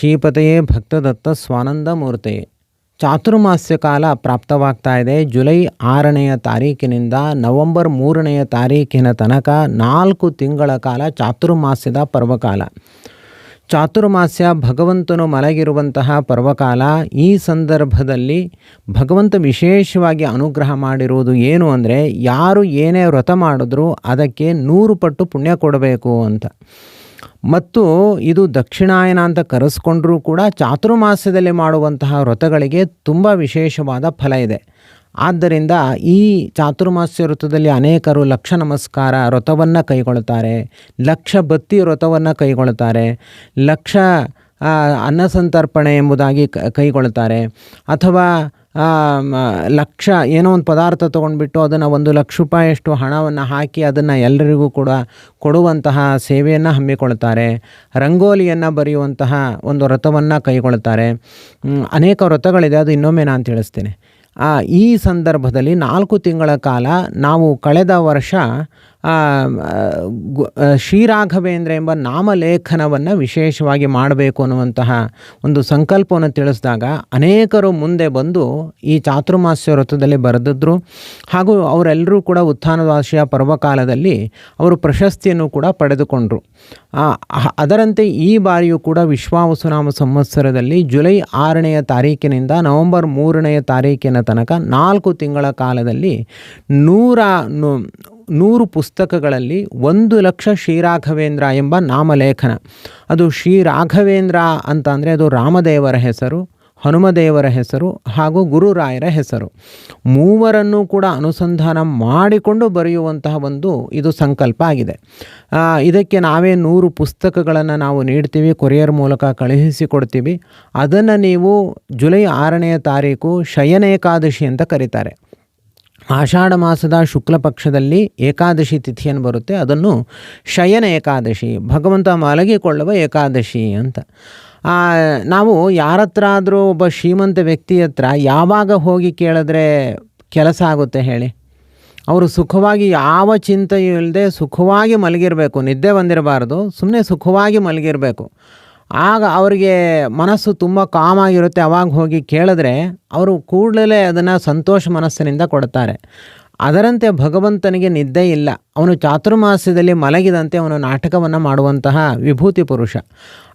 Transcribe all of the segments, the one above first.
ಶ್ರೀಪತೆಯೇ ಭಕ್ತದತ್ತ ಸ್ವಾನಂದ ಮೂರ್ತೆಯೇ ಚಾತುರ್ಮಾಸ್ಯ ಕಾಲ ಪ್ರಾಪ್ತವಾಗ್ತಾ ಇದೆ. ಜುಲೈ ಆರನೆಯ ತಾರೀಕಿನಿಂದ ನವೆಂಬರ್ ಮೂರನೆಯ ತಾರೀಕಿನ ತನಕ ನಾಲ್ಕು ತಿಂಗಳ ಕಾಲ ಚಾತುರ್ಮಾಸ್ಯದ ಪರ್ವಕಾಲ. ಚಾತುರ್ಮಾಸ್ಯ ಭಗವಂತನು ಮಲಗಿರುವಂತಹ ಪರ್ವಕಾಲ ಈ ಸಂದರ್ಭದಲ್ಲಿ ಭಗವಂತ ವಿಶೇಷವಾಗಿ ಅನುಗ್ರಹ ಮಾಡಿರುವುದು ಏನು ಅಂದರೆ ಯಾರು ಏನೇ ವ್ರತ ಮಾಡಿದ್ರೂ ಅದಕ್ಕೆ ನೂರು ಪಟ್ಟು ಪುಣ್ಯ ಕೊಡಬೇಕು ಅಂತ. ಮತ್ತು ಇದು ದಕ್ಷಿಣಾಯನ ಅಂತ ಕರೆಸ್ಕೊಂಡ್ರೂ ಕೂಡ ಚಾತುರ್ಮಾಸ್ಯದಲ್ಲಿ ಮಾಡುವಂತಹ ವ್ರತಗಳಿಗೆ ತುಂಬ ವಿಶೇಷವಾದ ಫಲ ಇದೆ. ಆದ್ದರಿಂದ ಈ ಚಾತುರ್ಮಾಸ್ಯ ವ್ರತದಲ್ಲಿ ಅನೇಕರು ಲಕ್ಷ ನಮಸ್ಕಾರ ವ್ರತವನ್ನು ಕೈಗೊಳ್ಳುತ್ತಾರೆ ಲಕ್ಷ ಬತ್ತಿ ವ್ರತವನ್ನು ಕೈಗೊಳ್ಳುತ್ತಾರೆ ಲಕ್ಷ ಅನ್ನಸಂತರ್ಪಣೆ ಎಂಬುದಾಗಿ ಕೈಗೊಳ್ಳುತ್ತಾರೆ ಅಥವಾ ಲಕ್ಷ ಏನೋ ಒಂದು ಪದಾರ್ಥ ತೊಗೊಂಡ್ಬಿಟ್ಟು ಅದನ್ನು ಒಂದು ಲಕ್ಷ ರೂಪಾಯಿಯಷ್ಟು ಹಣವನ್ನು ಹಾಕಿ ಅದನ್ನು ಎಲ್ಲರಿಗೂ ಕೂಡ ಕೊಡುವಂತಹ ಸೇವೆಯನ್ನು ಹಮ್ಮಿಕೊಳ್ತಾರೆ ರಂಗೋಲಿಯನ್ನು ಬರೆಯುವಂತಹ ಒಂದು ವ್ರತವನ್ನು ಕೈಗೊಳ್ತಾರೆ ಅನೇಕ ವ್ರತಗಳಿದೆ ಅದು ಇನ್ನೊಮ್ಮೆ ನಾನು ತಿಳಿಸ್ತೇನೆ. ಈ ಸಂದರ್ಭದಲ್ಲಿ ನಾಲ್ಕು ತಿಂಗಳ ಕಾಲ ನಾವು ಕಳೆದ ವರ್ಷ ಶ್ರೀರಾಘವೇಂದ್ರ ಎಂಬ ನಾಮಲೇಖನವನ್ನು ವಿಶೇಷವಾಗಿ ಮಾಡಬೇಕು ಅನ್ನುವಂತಹ ಒಂದು ಸಂಕಲ್ಪವನ್ನು ತಿಳಿಸಿದಾಗ ಅನೇಕರು ಮುಂದೆ ಬಂದು ಈ ಚಾತುರ್ಮಾಸ್ಯ ವ್ರತದಲ್ಲಿ ಬರೆದಿದ್ರು. ಹಾಗೂ ಅವರೆಲ್ಲರೂ ಕೂಡ ಉತ್ಥಾನವಾಸಿಯ ಪರ್ವಕಾಲದಲ್ಲಿ ಅವರು ಪ್ರಶಸ್ತಿಯನ್ನು ಕೂಡ ಪಡೆದುಕೊಂಡರು. ಅದರಂತೆ ಈ ಬಾರಿಯೂ ಕೂಡ ವಿಶ್ವಾವಸುನಾಮ ಸಂವತ್ಸರದಲ್ಲಿ ಜುಲೈ ಆರನೆಯ ತಾರೀಕಿನಿಂದ ನವೆಂಬರ್ ಮೂರನೆಯ ತಾರೀಕಿನ ತನಕ ನಾಲ್ಕು ತಿಂಗಳ ಕಾಲದಲ್ಲಿ ನೂರ ನೂರು ಪುಸ್ತಕಗಳಲ್ಲಿ ಒಂದು ಲಕ್ಷ ಶ್ರೀರಾಘವೇಂದ್ರ ಎಂಬ ನಾಮಲೇಖನ. ಅದು ಶ್ರೀ ರಾಘವೇಂದ್ರ ಅಂತ ಅಂದರೆ ಅದು ರಾಮದೇವರ ಹೆಸರು, ಹನುಮದೇವರ ಹೆಸರು ಹಾಗೂ ಗುರುರಾಯರ ಹೆಸರು. ಮೂವರನ್ನು ಕೂಡ ಅನುಸಂಧಾನ ಮಾಡಿಕೊಂಡು ಬರೆಯುವಂತಹ ಒಂದು ಇದು ಸಂಕಲ್ಪ ಆಗಿದೆ. ಇದಕ್ಕೆ ನಾವೇ ನೂರು ಪುಸ್ತಕಗಳನ್ನು ನಾವು ನೀಡ್ತೀವಿ, ಕೊರಿಯರ್ ಮೂಲಕ ಕಳುಹಿಸಿಕೊಡ್ತೀವಿ. ಅದನ್ನು ನೀವು ಜುಲೈ ಆರನೆಯ ತಾರೀಕು ಶಯನ ಏಕಾದಶಿ ಅಂತ ಕರೀತಾರೆ. ಆಷಾಢ ಮಾಸದ ಶುಕ್ಲ ಪಕ್ಷದಲ್ಲಿ ಏಕಾದಶಿ ತಿಥಿಯನ್ನು ಬರುತ್ತೆ. ಅದನ್ನು ಶಯನ ಏಕಾದಶಿ, ಭಗವಂತ ಮಲಗಿಕೊಳ್ಳುವ ಏಕಾದಶಿ ಅಂತ. ನಾವು ಯಾರತ್ರ ಆದರೂ ಒಬ್ಬ ಶ್ರೀಮಂತ ವ್ಯಕ್ತಿ ಹತ್ರ ಯಾವಾಗ ಹೋಗಿ ಕೇಳಿದ್ರೆ ಕೆಲಸ ಆಗುತ್ತೆ ಹೇಳಿ. ಅವರು ಸುಖವಾಗಿ ಯಾವ ಚಿಂತೆಯೂ ಇಲ್ಲದೆ ಸುಖವಾಗಿ ಮಲಗಿರಬೇಕು. ನಿದ್ದೆ ಬಂದಿರಬಾರ್ದು. ಸುಮ್ಮನೆ ಸುಖವಾಗಿ ಮಲಗಿರಬೇಕು. ಆಗ ಅವರಿಗೆ ಮನಸ್ಸು ತುಂಬ ಕಾಮಾಗಿರುತ್ತೆ ಅವಾಗ ಹೋಗಿ ಕೇಳಿದ್ರೆ ಅವರು ಕೂಡಲೇ ಅದನ್ನು ಸಂತೋಷ ಮನಸ್ಸಿನಿಂದ ಕೊಡ್ತಾರೆ. ಅದರಂತೆ ಭಗವಂತನಿಗೆ ನಿದ್ದೆ ಇಲ್ಲ. ಅವನು ಚಾತುರ್ಮಾಸ್ಯದಲ್ಲಿ ಮಲಗಿದಂತೆ ಅವನು ನಾಟಕವನ್ನು ಮಾಡುವಂತಹ ವಿಭೂತಿ ಪುರುಷ.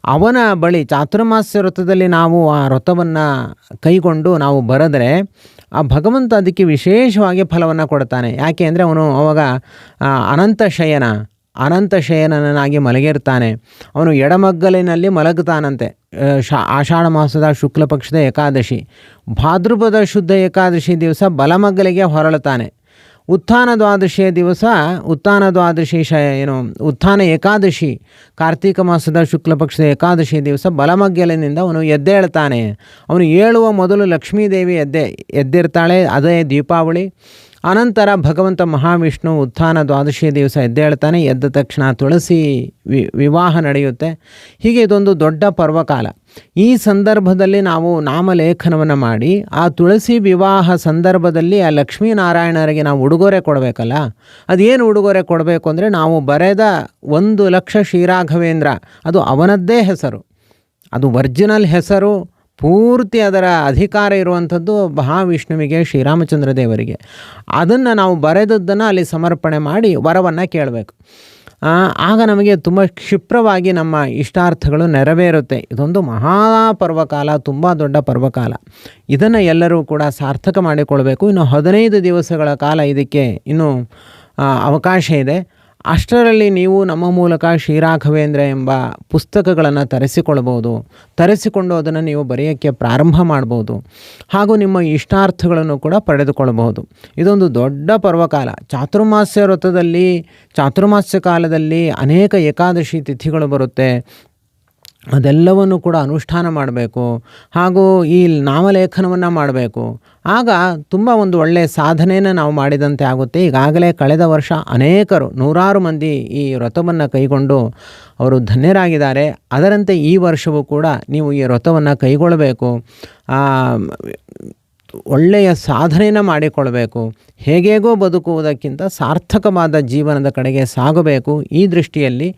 ಅವನ ಬಳಿ ಚಾತುರ್ಮಾಸ್ಯ ವೃತ್ತದಲ್ಲಿ ನಾವು ಆ ವೃತ್ತವನ್ನು ಕೈಗೊಂಡು ನಾವು ಬರೆದ್ರೆ ಆ ಭಗವಂತ ಅದಕ್ಕೆ ವಿಶೇಷವಾಗಿ ಫಲವನ್ನು ಕೊಡ್ತಾನೆ. ಯಾಕೆ ಅಂದರೆ ಅವನು ಅವಾಗ ಅನಂತ ಶಯನ ಅನಂತ ಶಯನನಾಗಿ ಮಲಗಿರ್ತಾನೆ. ಅವನು ಎಡಮಗ್ಗಲಿನಲ್ಲಿ ಮಲಗುತ್ತಾನಂತೆ. ಶಾ, ಆಷಾಢ ಮಾಸದ ಶುಕ್ಲ ಪಕ್ಷದ ಏಕಾದಶಿ. ಭಾದ್ರಪದ ಶುದ್ಧ ಏಕಾದಶಿ ದಿವಸ ಬಲಮಗ್ಗಲಿಗೆ ಹೊರಳುತ್ತಾನೆ. ಉತ್ಥಾನ ದ್ವಾದಶಿಯ ದಿವಸ, ಉತ್ಥಾನ ದ್ವಾದಶಿ ಶ ಏನು, ಉತ್ಥಾನ ಏಕಾದಶಿ. ಕಾರ್ತೀಕ ಮಾಸದ ಶುಕ್ಲ ಪಕ್ಷದ ಏಕಾದಶಿ ದಿವಸ ಬಲಮಗ್ಗಲಿನಿಂದ ಅವನು ಎದ್ದೇಳ್ತಾನೆ ಅವನು ಏಳುವ ಮೊದಲು ಲಕ್ಷ್ಮೀದೇವಿ ಎದ್ದೆ, ಎದ್ದಿರ್ತಾಳೆ. ಅದೇ ದೀಪಾವಳಿ. ಅನಂತರ ಭಗವಂತ ಮಹಾವಿಷ್ಣು ಉತ್ಥಾನ ದ್ವಾದಶಿ ದಿವಸ ಎದ್ದೇಳ್ತಾನೆ ಎದ್ದ ತಕ್ಷಣ ತುಳಸಿ ವಿವಾಹ ನಡೆಯುತ್ತೆ. ಹೀಗೆ ಇದೊಂದು ದೊಡ್ಡ ಪರ್ವಕಾಲ. ಈ ಸಂದರ್ಭದಲ್ಲಿ ನಾವು ನಾಮಲೇಖನವನ್ನು ಮಾಡಿ, ಆ ತುಳಸಿ ವಿವಾಹ ಸಂದರ್ಭದಲ್ಲಿ ಆ ಲಕ್ಷ್ಮೀನಾರಾಯಣರಿಗೆ ನಾವು ಉಡುಗೊರೆ ಕೊಡಬೇಕಲ್ಲ? ಅದೇನು ಉಡುಗೊರೆ ಕೊಡಬೇಕು ಅಂದರೆ ನಾವು ಬರೆದ ಒಂದು ಲಕ್ಷ ಶ್ರೀರಾಘವೇಂದ್ರ, ಅದು ಅವನದ್ದೇ ಹೆಸರು. ಅದು ಒರ್ಜಿನಲ್ ಹೆಸರು ಪೂರ್ತಿ ಅದರ ಅಧಿಕಾರ ಇರುವಂಥದ್ದು ಮಹಾವಿಷ್ಣುವಿಗೆ, ಶ್ರೀರಾಮಚಂದ್ರ ದೇವರಿಗೆ. ಅದನ್ನು ನಾವು ಬರೆದದ್ದನ್ನು ಅಲ್ಲಿ ಸಮರ್ಪಣೆ ಮಾಡಿ ವರವನ್ನು ಕೇಳಬೇಕು. ಆಗ ನಮಗೆ ತುಂಬ ಕ್ಷಿಪ್ರವಾಗಿ ನಮ್ಮ ಇಷ್ಟಾರ್ಥಗಳು ನೆರವೇರುತ್ತೆ. ಇದೊಂದು ಮಹಾ ಪರ್ವಕಾಲ ತುಂಬ ದೊಡ್ಡ ಪರ್ವಕಾಲ. ಇದನ್ನು ಎಲ್ಲರೂ ಕೂಡ ಸಾರ್ಥಕ ಮಾಡಿಕೊಳ್ಬೇಕು. ಇನ್ನು ಹದಿನೈದು ದಿವಸಗಳ ಕಾಲ ಇದಕ್ಕೆ ಇನ್ನೂ ಅವಕಾಶ ಇದೆ. ಅಷ್ಟರಲ್ಲಿ ನೀವು ನಮ್ಮ ಮೂಲಕ ಶ್ರೀರಾಘವೇಂದ್ರ ಎಂಬ ಪುಸ್ತಕಗಳನ್ನು ತರಿಸಿಕೊಳ್ಬೋದು ತರಿಸಿಕೊಂಡು ಅದನ್ನು ನೀವು ಬರೆಯೋಕ್ಕೆ ಪ್ರಾರಂಭ ಮಾಡ್ಬೋದು. ಹಾಗೂ ನಿಮ್ಮ ಇಷ್ಟಾರ್ಥಗಳನ್ನು ಕೂಡ ಪಡೆದುಕೊಳ್ಬಹುದು ಇದೊಂದು ದೊಡ್ಡ ಪರ್ವಕಾಲ. ಚಾತುರ್ಮಾಸ್ಯ ವ್ರತದಲ್ಲಿ, ಚಾತುರ್ಮಾಸ್ಯ ಕಾಲದಲ್ಲಿ ಅನೇಕ ಏಕಾದಶಿ ತಿಥಿಗಳು ಬರುತ್ತೆ. ಅದೆಲ್ಲವನ್ನು ಕೂಡ ಅನುಷ್ಠಾನ ಮಾಡಬೇಕು. ಹಾಗೂ ಈ ನಾಮಲೇಖನವನ್ನು ಮಾಡಬೇಕು. ಆಗ ತುಂಬ ಒಂದು ಒಳ್ಳೆಯ ಸಾಧನೆಯನ್ನು ನಾವು ಮಾಡಿದಂತೆ ಆಗುತ್ತೆ. ಈಗಾಗಲೇ ಕಳೆದ ವರ್ಷ ಅನೇಕರು, ನೂರಾರು ಮಂದಿ ಈ ವ್ರತವನ್ನು ಕೈಗೊಂಡು ಅವರು ಧನ್ಯರಾಗಿದ್ದಾರೆ. ಅದರಂತೆ ಈ ವರ್ಷವೂ ಕೂಡ ನೀವು ಈ ವ್ರತವನ್ನು ಕೈಗೊಳ್ಳಬೇಕು. ಒಳ್ಳೆಯ ಸಾಧನೆಯನ್ನು ಮಾಡಿಕೊಳ್ಬೇಕು, ಹೇಗೇಗೋ ಬದುಕುವುದಕ್ಕಿಂತ ಸಾರ್ಥಕವಾದ ಜೀವನದ ಕಡೆಗೆ ಸಾಗಬೇಕು. ಈ ದೃಷ್ಟಿಯಲ್ಲಿ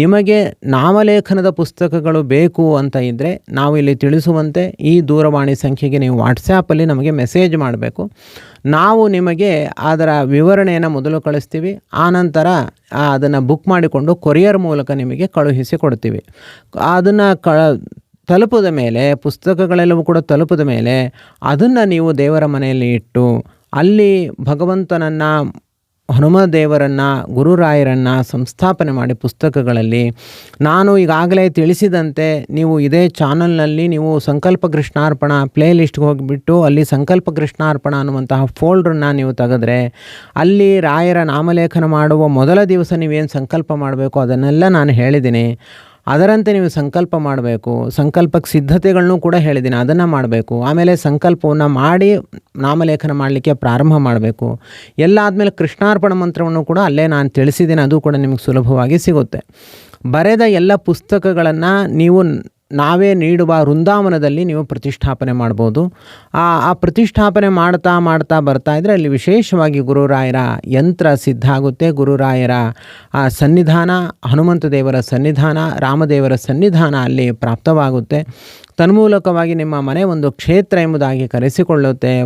ನಿಮಗೆ ನಾಮಲೇಖನದ ಪುಸ್ತಕಗಳು ಬೇಕು ಅಂತ ಇದ್ದರೆ ನಾವು ಇಲ್ಲಿ ತಿಳಿಸುವಂತೆ ಈ ದೂರವಾಣಿ ಸಂಖ್ಯೆಗೆ ನೀವು ವಾಟ್ಸ್ಯಾಪಲ್ಲಿ ನಮಗೆ ಮೆಸೇಜ್ ಮಾಡಬೇಕು. ನಾವು ನಿಮಗೆ ಅದರ ವಿವರಣೆಯನ್ನು ಮೊದಲು ಕಳಿಸ್ತೀವಿ, ಆನಂತರ ಅದನ್ನು ಬುಕ್ ಮಾಡಿಕೊಂಡು ಕೊರಿಯರ್ ಮೂಲಕ ನಿಮಗೆ ಕಳುಹಿಸಿ ಕೊಡ್ತೀವಿ. ಅದನ್ನು ಕ ತಲುಪಿದ ಮೇಲೆ ಪುಸ್ತಕಗಳೆಲ್ಲವೂ ಕೂಡ ತಲುಪದ ಮೇಲೆ ಅದನ್ನು ನೀವು ದೇವರ ಮನೆಯಲ್ಲಿ ಇಟ್ಟು, ಅಲ್ಲಿ ಭಗವಂತನನ್ನು, ಹನುಮ ದೇವರನ್ನು ಗುರುರಾಯರನ್ನು ಸಂಸ್ಥಾಪನೆ ಮಾಡಿ ಪುಸ್ತಕಗಳಲ್ಲಿ, ನಾನು ಈಗಾಗಲೇ ತಿಳಿಸಿದಂತೆ ನೀವು ಇದೇ ಚಾನಲ್ನಲ್ಲಿ ನೀವು ಸಂಕಲ್ಪ ಕೃಷ್ಣಾರ್ಪಣ ಪ್ಲೇ ಲಿಸ್ಟ್ಗೆ ಹೋಗಿಬಿಟ್ಟು, ಅಲ್ಲಿ ಸಂಕಲ್ಪ ಕೃಷ್ಣಾರ್ಪಣ ಅನ್ನುವಂತಹ ಫೋಲ್ಡ್ರನ್ನ ನೀವು ತೆಗೆದ್ರೆ, ಅಲ್ಲಿ ರಾಯರ ನಾಮಲೇಖನ ಮಾಡುವ ಮೊದಲ ದಿವಸ ನೀವೇನು ಸಂಕಲ್ಪ ಮಾಡಬೇಕು ಅದನ್ನೆಲ್ಲ ನಾನು ಹೇಳಿದ್ದೀನಿ. ಅದರಂತೆ ನೀವು ಸಂಕಲ್ಪ ಮಾಡಬೇಕು. ಸಂಕಲ್ಪಕ್ಕೆ ಸಿದ್ಧತೆಗಳನ್ನೂ ಕೂಡ ಹೇಳಿದ್ದೀನಿ, ಅದನ್ನು ಮಾಡಬೇಕು. ಆಮೇಲೆ ಸಂಕಲ್ಪವನ್ನು ಮಾಡಿ ನಾಮಲೇಖನ ಮಾಡಲಿಕ್ಕೆ ಪ್ರಾರಂಭ ಮಾಡಬೇಕು. ಎಲ್ಲ ಆದಮೇಲೆ ಕೃಷ್ಣಾರ್ಪಣ ಮಂತ್ರವನ್ನು ಕೂಡ ಅಲ್ಲೇ ನಾನು ತಿಳಿಸಿದ್ದೀನಿ, ಅದು ಕೂಡ ನಿಮಗೆ ಸುಲಭವಾಗಿ ಸಿಗುತ್ತೆ. ಬರೆದ ಎಲ್ಲ ಪುಸ್ತಕಗಳನ್ನು ನೀವು ನಾವೇ ನೀಡುವ ವೃಂದಾವನದಲ್ಲಿ ನೀವು ಪ್ರತಿಷ್ಠಾಪನೆ ಮಾಡ್ಬೋದು. ಆ ಪ್ರತಿಷ್ಠಾಪನೆ ಮಾಡ್ತಾ ಮಾಡ್ತಾ ಬರ್ತಾ ಇದ್ದರೆ ಅಲ್ಲಿ ವಿಶೇಷವಾಗಿ ಗುರುರಾಯರ ಯಂತ್ರ ಸಿದ್ಧ ಆಗುತ್ತೆ. ಗುರುರಾಯರ, ಆ, ಸನ್ನಿಧಾನ, ಹನುಮಂತ ದೇವರ ಸನ್ನಿಧಾನ, ರಾಮದೇವರ ಸನ್ನಿಧಾನ ಅಲ್ಲಿ ಪ್ರಾಪ್ತವಾಗುತ್ತೆ. ತನ್ಮೂಲಕವಾಗಿ ನಿಮ್ಮ ಮನೆ ಒಂದು ಕ್ಷೇತ್ರ ಎಂಬುದಾಗಿ ಕರೆಸಿಕೊಳ್ಳುತ್ತೆ.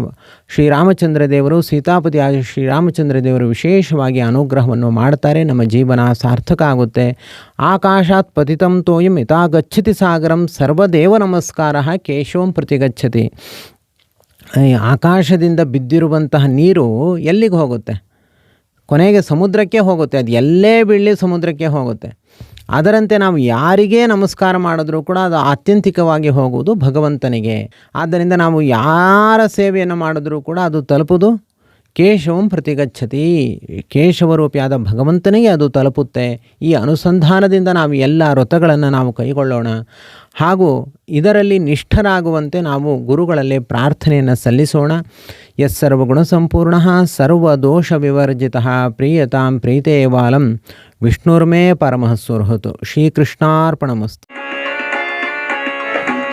ಶ್ರೀರಾಮಚಂದ್ರ ದೇವರು ಸೀತಾಪತಿ ಆದ ಶ್ರೀರಾಮಚಂದ್ರ ದೇವರು ವಿಶೇಷವಾಗಿ ಅನುಗ್ರಹವನ್ನು ಮಾಡ್ತಾರೆ. ನಮ್ಮ ಜೀವನ ಸಾರ್ಥಕ ಆಗುತ್ತೆ. ಆಕಾಶಾತ್ ಪತಿತಂ ತೋಯಂ ಯಥಾ ಗಚ್ಚತಿ ಸಾಗರಂ, ಸರ್ವದೇವ ನಮಸ್ಕಾರ ಕೇಶವಂ ಪ್ರತಿಗಚ್ಚತಿ ಆಕಾಶದಿಂದ ಬಿದ್ದಿರುವಂತಹ ನೀರು ಎಲ್ಲಿಗೆ ಹೋಗುತ್ತೆ? ಕೊನೆಗೆ ಸಮುದ್ರಕ್ಕೆ ಹೋಗುತ್ತೆ. ಅದು ಎಲ್ಲೇ ಬೀಳಲಿ ಸಮುದ್ರಕ್ಕೆ ಹೋಗುತ್ತೆ. ಅದರಂತೆ ನಾವು ಯಾರಿಗೆ ನಮಸ್ಕಾರ ಮಾಡಿದ್ರೂ ಕೂಡ ಅದು ಆತ್ಯಂತಿಕವಾಗಿ ಹೋಗುವುದು ಭಗವಂತನಿಗೆ. ಆದ್ದರಿಂದ ನಾವು ಯಾರ ಸೇವೆಯನ್ನು ಮಾಡಿದ್ರೂ ಕೂಡ ಅದು ತಲುಪುವುದು ಕೇಶವಂ ಪ್ರತಿಗಚ್ಚತಿ. ಕೇಶವರೂಪಿಯಾದ ಭಗವಂತನಿಗೆ ಅದು ತಲುಪುತ್ತೆ. ಈ ಅನುಸಂಧಾನದಿಂದ ನಾವು ಎಲ್ಲ ವ್ರತಗಳನ್ನು ನಾವು ಕೈಗೊಳ್ಳೋಣ. ಹಾಗೂ ಇದರಲ್ಲಿ ನಿಷ್ಠರಾಗುವಂತೆ ನಾವು ಗುರುಗಳಲ್ಲಿ ಪ್ರಾರ್ಥನೆಯನ್ನು ಸಲ್ಲಿಸೋಣ. ಎಸ್ ಸರ್ವಗುಣ ಸಂಪೂರ್ಣ ಸರ್ವದೋಷ ವಿವರ್ಜಿತ ಪ್ರಿಯತಾಂ ಪ್ರೀತೇವಾಲಂ. ವಿಷ್ಣುರ್ಮೇ ಪರಮಃಸ್ವರ್ಹತು ಶ್ರೀಕೃಷ್ಣಾರ್ಪಣಮಸ್ತು.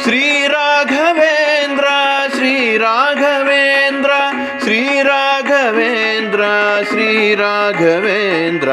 ಶ್ರೀರಾಘವೇಂದ್ರ ಶ್ರೀರಾಘವೇಂದ್ರ ಶ್ರೀರಾ ರಾಘವೇಂದ್ರ ಶ್ರೀ ರಾಘವೇಂದ್ರ